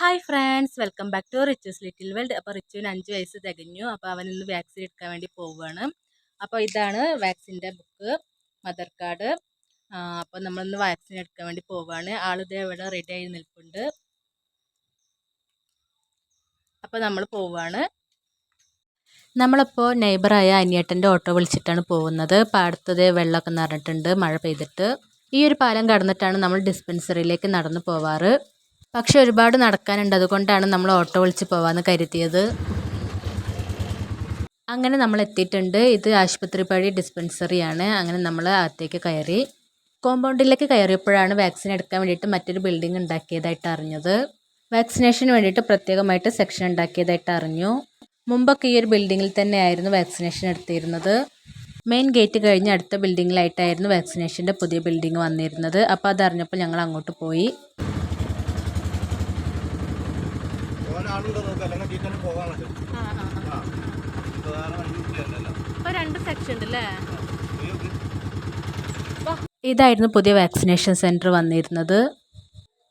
Hi friends welcome back to Richu's little world അപ്പോൾ റിച്ചുവിന് അഞ്ച് വയസ്സ് തികഞ്ഞു. അപ്പോൾ അവൻ ഇന്ന് വാക്സിൻ എടുക്കാൻ വേണ്ടി പോവുകയാണ് അപ്പോൾ ഇതാണ് വാക്സിന്റെ ബുക്ക് മദർ കാർഡ് അപ്പോൾ നമ്മളിന്ന് വാക്സിൻ എടുക്കാൻ വേണ്ടി പോവുകയാണ് ആളിത് ഇവിടെ റെഡി ആയി നിൽപ്പുണ്ട്. അപ്പോൾ നമ്മൾ പോവുകയാണ് നമ്മളിപ്പോൾ നെയ്ബറായ അനിയേട്ടന്റെ ഓട്ടോ വിളിച്ചിട്ടാണ് പോകുന്നത്. പാടത്തത് വെള്ളമൊക്കെ നിറഞ്ഞിട്ടുണ്ട് മഴ പെയ്തിട്ട്. ഈ ഒരു പാലം കടന്നിട്ടാണ് നമ്മൾ ഡിസ്പെൻസറിയിലേക്ക് നടന്നു പോവാറ്. പക്ഷെ ഒരുപാട് നടക്കാനുണ്ട്. അതുകൊണ്ടാണ് നമ്മൾ ഓട്ടോ വിളിച്ച് പോവാന്ന് കരുതിയത്. അങ്ങനെ നമ്മൾ എത്തിയിട്ടുണ്ട്. ഇത് ആശുപത്രി പഴി ഡിസ്പെൻസറിയാണ് അങ്ങനെ നമ്മൾ അകത്തേക്ക് കയറി. കോമ്പൗണ്ടിലേക്ക് കയറിയപ്പോഴാണ് വാക്സിൻ എടുക്കാൻ വേണ്ടിയിട്ട് മറ്റൊരു ബിൽഡിംഗ് ഉണ്ടാക്കിയതായിട്ട് അറിഞ്ഞത്. വാക്സിനേഷന് വേണ്ടിയിട്ട് പ്രത്യേകമായിട്ട് സെക്ഷൻ ഉണ്ടാക്കിയതായിട്ട് അറിഞ്ഞു. മുമ്പൊക്കെ ഈ ഒരു ബിൽഡിങ്ങിൽ തന്നെയായിരുന്നു വാക്സിനേഷൻ എടുത്തിരുന്നത്. മെയിൻ ഗേറ്റ് കഴിഞ്ഞ് അടുത്ത ബിൽഡിങ്ങിലായിട്ടായിരുന്നു വാക്സിനേഷന്റെ പുതിയ ബിൽഡിംഗ് വന്നിരുന്നത്. അപ്പോൾ അതറിഞ്ഞപ്പോൾ ഞങ്ങൾ അങ്ങോട്ട് പോയി. നോക്കുക അല്ലെങ്കിൽ പോകാൻ പറ്റും രണ്ട് സെക്ഷൻ ഉണ്ട് അല്ലേ ഇതായിരുന്നു പുതിയ വാക്സിനേഷൻ സെന്റർ വന്നിരുന്നത്.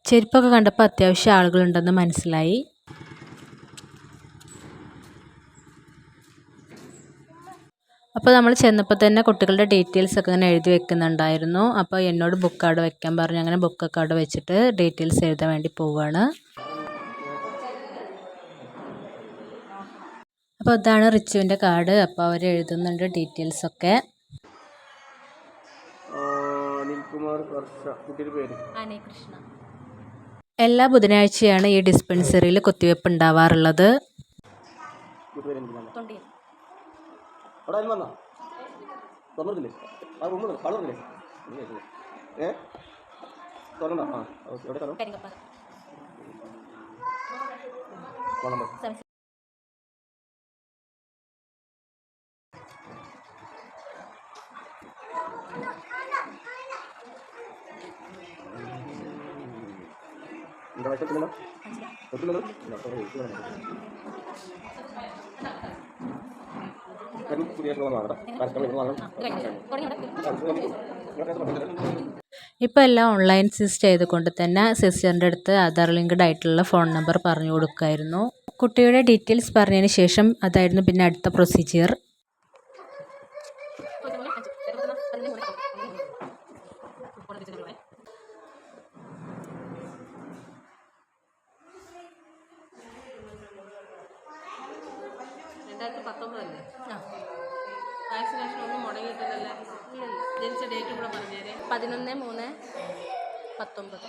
ചെരുപ്പൊക്കെ കണ്ടപ്പോൾ അത്യാവശ്യം ആളുകളുണ്ടെന്ന് മനസ്സിലായി. അപ്പോൾ നമ്മൾ ചെന്നപ്പോൾ തന്നെ കുട്ടികളുടെ ഡീറ്റെയിൽസ് ഒക്കെ ഇങ്ങനെ എഴുതി വെക്കുന്നുണ്ടായിരുന്നു. അപ്പോൾ എന്നോട് ബുക്ക് അവിടെ വെക്കാൻ പറഞ്ഞു. അങ്ങനെ ബുക്കൊക്കെ അവിടെ വെച്ചിട്ട് ഡീറ്റെയിൽസ് എഴുതാൻ വേണ്ടി പോവുകയാണ് അപ്പോൾ ഇതാണ് റിച്ചുവിന്റെ കാർഡ്. അപ്പോൾ അവർ എഴുതുന്നുണ്ട് ഡീറ്റെയിൽസ് ഒക്കെ. എല്ലാ ബുധനാഴ്ചയാണ് ഈ ഡിസ്പെൻസറിയിൽ കുത്തിവെപ്പ് ഉണ്ടാവാറുള്ളത്. കുട്ടി വാങ്ങണം. ഇപ്പോൾ എല്ലാം ഓൺലൈൻ സിസ്റ്റ് ചെയ്തുകൊണ്ട് തന്നെ സിസ്റ്ററിന്റെ അടുത്ത് ആധാർ ലിങ്ക്ഡ് ആയിട്ടുള്ള ഫോൺ നമ്പർ പറഞ്ഞു കൊടുക്കുമായിരുന്നു കുട്ടിയുടെ ഡീറ്റെയിൽസ് പറഞ്ഞതിന് ശേഷം അതായിരുന്നു പിന്നെ അടുത്ത പ്രൊസീജിയർ രണ്ടായിരത്തി പത്തൊമ്പതല്ലേ വാക്സിനേഷൻ ഒന്നും മുടങ്ങിയിട്ടില്ലല്ലേ ജനിച്ച ഡേറ്റ് കൂടെ പറഞ്ഞേരെ പതിനൊന്ന് മൂന്ന് പത്തൊമ്പത്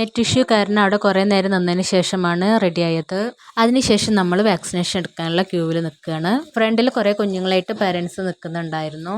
നെറ്റ് ഇഷ്യൂ കാരണം അവിടെ കുറേ നേരം നിന്നതിന് ശേഷമാണ് റെഡി ആയത്. അതിനുശേഷം നമ്മൾ വാക്സിനേഷൻ എടുക്കാനുള്ള ക്യൂവിൽ നിൽക്കുകയാണ് ഫ്രണ്ടിൽ കുറേ കുഞ്ഞുങ്ങളായിട്ട് പേരൻസ് നിൽക്കുന്നുണ്ടായിരുന്നു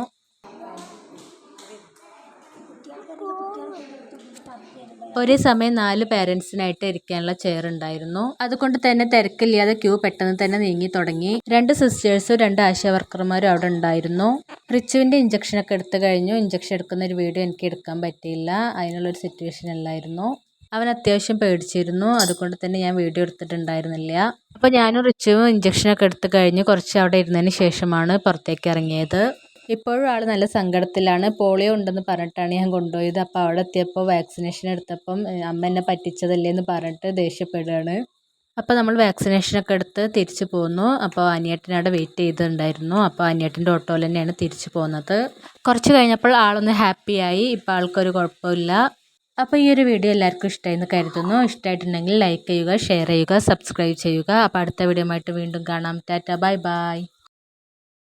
ഒരേ സമയം നാല് പേരൻസിനായിട്ട് ഇരിക്കാനുള്ള ചെയർ ഉണ്ടായിരുന്നു. അതുകൊണ്ട് തന്നെ തിരക്കില്ലാതെ ക്യൂ പെട്ടെന്ന് തന്നെ നീങ്ങി തുടങ്ങി. രണ്ട് സിസ്റ്റേഴ്സും രണ്ട് ആശാ വർക്കർമാരും അവിടെ ഉണ്ടായിരുന്നു. റിച്ചുവിന്റെ ഇഞ്ചക്ഷനൊക്കെ എടുത്തു കഴിഞ്ഞു. ഇഞ്ചക്ഷൻ എടുക്കുന്ന ഒരു വീഡിയോ എനിക്ക് എടുക്കാൻ പറ്റിയില്ല. അതിനുള്ളൊരു സിറ്റുവേഷൻ അല്ലായിരുന്നു അവൻ അത്യാവശ്യം പേടിച്ചിരുന്നു. അതുകൊണ്ട് തന്നെ ഞാൻ വീഡിയോ എടുത്തിട്ടുണ്ടായിരുന്നില്ല. അപ്പോൾ ഞാനും റിച്ചുവും ഇഞ്ചക്ഷനൊക്കെ എടുത്തു കഴിഞ്ഞ് കുറച്ച് അവിടെ ഇരുന്നതിന് ശേഷമാണ് പുറത്തേക്ക് ഇറങ്ങിയത്. ഇപ്പോഴും ആൾ നല്ല സങ്കടത്തിലാണ്. പോളിയോ ഉണ്ടെന്ന് പറഞ്ഞിട്ടാണ് ഞാൻ കൊണ്ടുപോയത്. അപ്പോൾ അവിടെ എത്തിയപ്പോൾ വാക്സിനേഷൻ എടുത്തപ്പം അമ്മ എന്നെ പറ്റിച്ചതല്ലേ എന്ന് പറഞ്ഞിട്ട് ദേഷ്യപ്പെടുകയാണ്. അപ്പോൾ നമ്മൾ വാക്സിനേഷനൊക്കെ എടുത്ത് തിരിച്ചു പോന്നു. അപ്പോൾ അനിയേട്ടനവിടെ വെയിറ്റ് ചെയ്തിട്ടുണ്ടായിരുന്നു. അപ്പോൾ അനിയേട്ടന്റെ ഓട്ടോയിൽ തന്നെയാണ് തിരിച്ചു പോകുന്നത് കുറച്ച് കഴിഞ്ഞപ്പോൾ ആളൊന്ന് ഹാപ്പിയായി. ഇപ്പോൾ ആൾക്കൊരു കുഴപ്പമില്ല. അപ്പോൾ ഈ ഒരു വീഡിയോ എല്ലാവർക്കും ഇഷ്ടമായെന്ന് കരുതുന്നു. ഇഷ്ടമായിട്ടുണ്ടെങ്കിൽ ലൈക്ക് ചെയ്യുക ഷെയർ ചെയ്യുക സബ്സ്ക്രൈബ് ചെയ്യുക. അപ്പോൾ അടുത്ത വീഡിയോ വീണ്ടും കാണാം. Tata bye bye